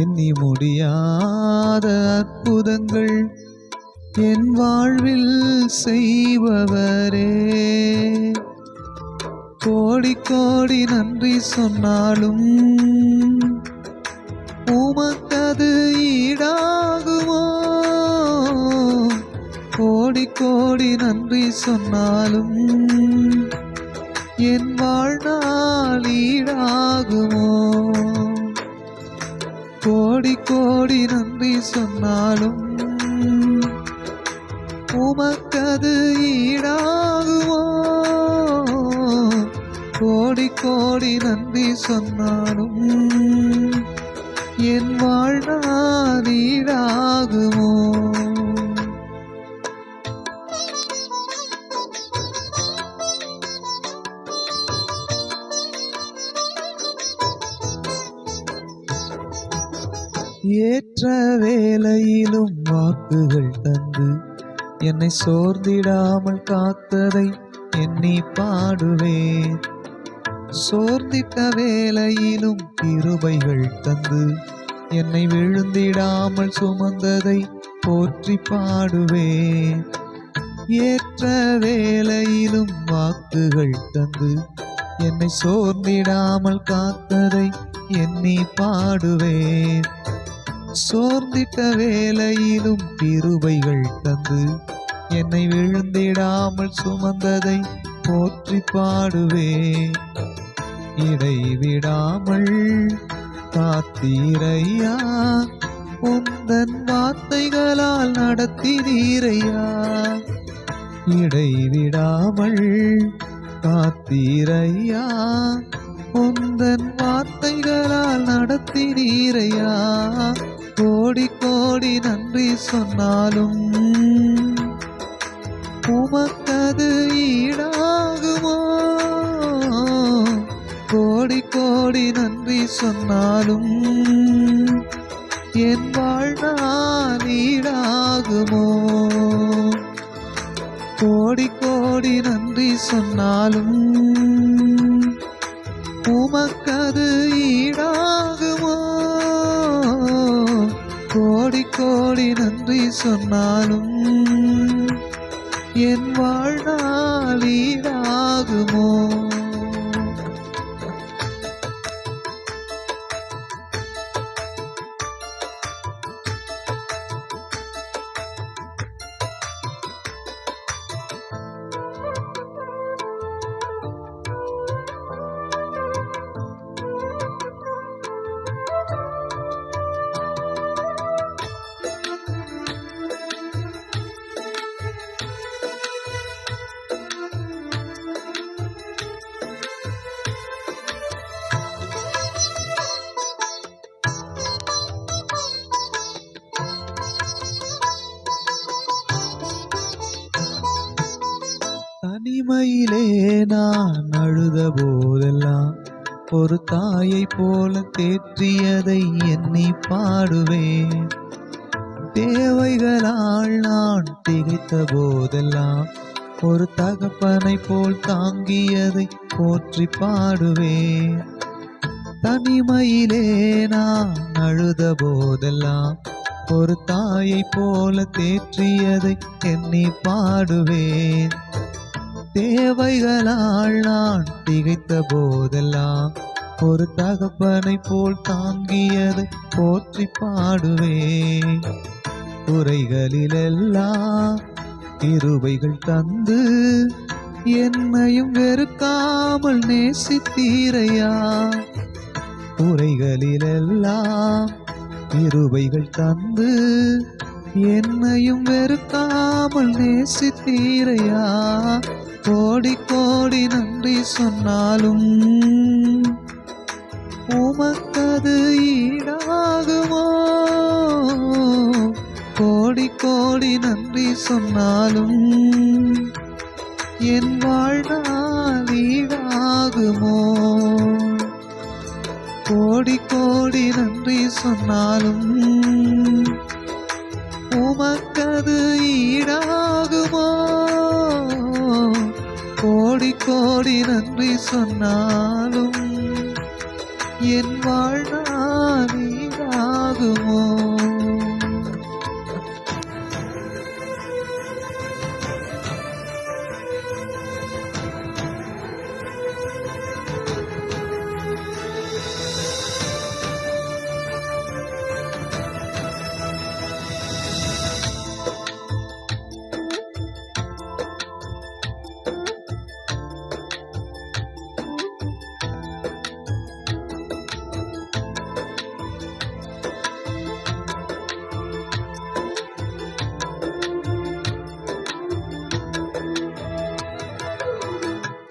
எண்ணி முடியாத அற்புதங்கள் என் வாழ்வில் செய்பவரே. கோடி கோடி நன்றி சொன்னாலும் உமக்கது ஈடாகுமோ? கோடி கோடி நன்றி சொன்னாலும் என் வாழ்நாள் ஈடாகுமோ? கோடி கோடி நன்றி சொன்னாலும் உமக்கது ஈடாகுமோ? கோடி கோடி நன்றி சொன்னாலும் என் வாழ்நாள் ஈடாகுமோ? ஏற்ற வேலையிலும் வாக்குகள் தந்து என்னை சோர்ந்திடாமல் காத்ததை எண்ணி பாடுவேன். சோர்ந்திட்ட வேலையிலும் கிருபைகள் தந்து என்னை விழுந்திடாமல் சுமந்ததை போற்றி பாடுவேன். ஏற்ற வேலையிலும் வாக்குகள் தந்து என்னை சோர்ந்திடாமல் காத்ததை எண்ணி பாடுவேன். சோர்ந்திட்ட வேலையிலும் கிருபைகள் தந்து என்னை விழுந்திடாமல் சுமந்ததை போற்றி பாடுவேன். இடைவிடாமல் காத்தீரையா உந்தன் வார்த்தைகளால் நடத்தினீரையா. இடைவிடாமல் காத்தீரையா? உந்தன் வார்த்தைகளால் நடத்தினீரையா? கோடி கோடி நன்றி சொன்னாலும் உமக்கது ஈடாகுமோ? கோடி கோடி நன்றி சொன்னாலும் என் வாழ்நாள் ஈடாகுமோ? கோடி கோடி நன்றி சொன்னாலும் உமக்கது ஈடாகுமோ? கோடி கோடி நன்றி சொன்னாலும் என் வாழ்நாள் ஈடாகுமோ? உண்மையிலே நான் அழுத போதெல்லாம் ஒரு தாயை போல தேற்றியதை எண்ணி பாடுவேன். தேவைகளால் நான் திகைத்த போதெல்லாம் ஒரு தகப்பனை போல் தாங்கியதை போற்றி பாடுவேன். தனிமையிலே நான் அழுத போதெல்லாம் ஒரு தாயை போல தேற்றியதை எண்ணி பாடுவேன். தேவைகளால் நான் திகைத்த போதெல்லாம் ஒரு தகப்பனை போல் தாங்கியதை போற்றி பாடுவேன். குறைகளிலெல்லாம் இருவைகள் தந்து என்னையும் வெறுக்காமல் நேசித்தீரையா? குறைகளிலெல்லாம் இருவைகள் தந்து என்னையும் வெறுக்காமல் நேசித்தீரையா? கோடி கோடி நன்றி சொன்னாலும் உமக்கது ஈடாகுமோ? கோடி கோடி நன்றி சொன்னாலும் என் வாழ்நாள் ஈடாகுமோ? கோடி கோடி நன்றி சொன்னாலும் உமக்கது ஈடாகுமோ? கோடி கோடி நன்றி சொன்னாலும் என் வாழ்நாள்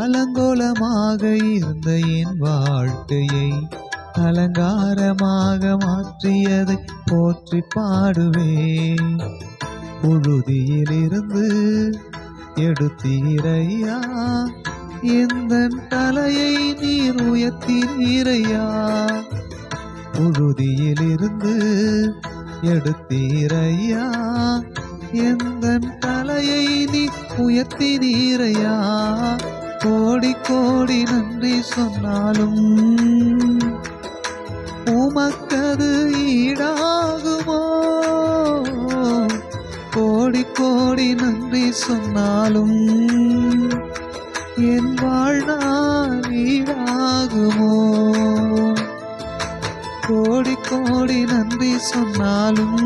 அலங்கோலமாக இருந்த என் வாழ்க்கையை அலங்காரமாக மாற்றியதை போற்றி பாடுவேன். புழுதியிலிருந்து எடுத்தீரையா? இந்த தலையை நீர் உயர்த்தீரையா புழுதியிலிருந்து எடுத்தீரையா? எந்த தலையை நீ உயர்த்தினீரையா கோடி கோடி நன்றி சொன்னாலும் உமக்கது ஈடாகுமோ? கோடி கோடி நன்றி சொன்னாலும் என் வாழ்நாள் ஈடாகுமோ? கோடி கோடி நன்றி சொன்னாலும்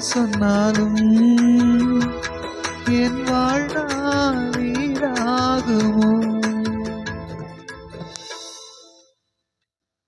சொன்னாலும்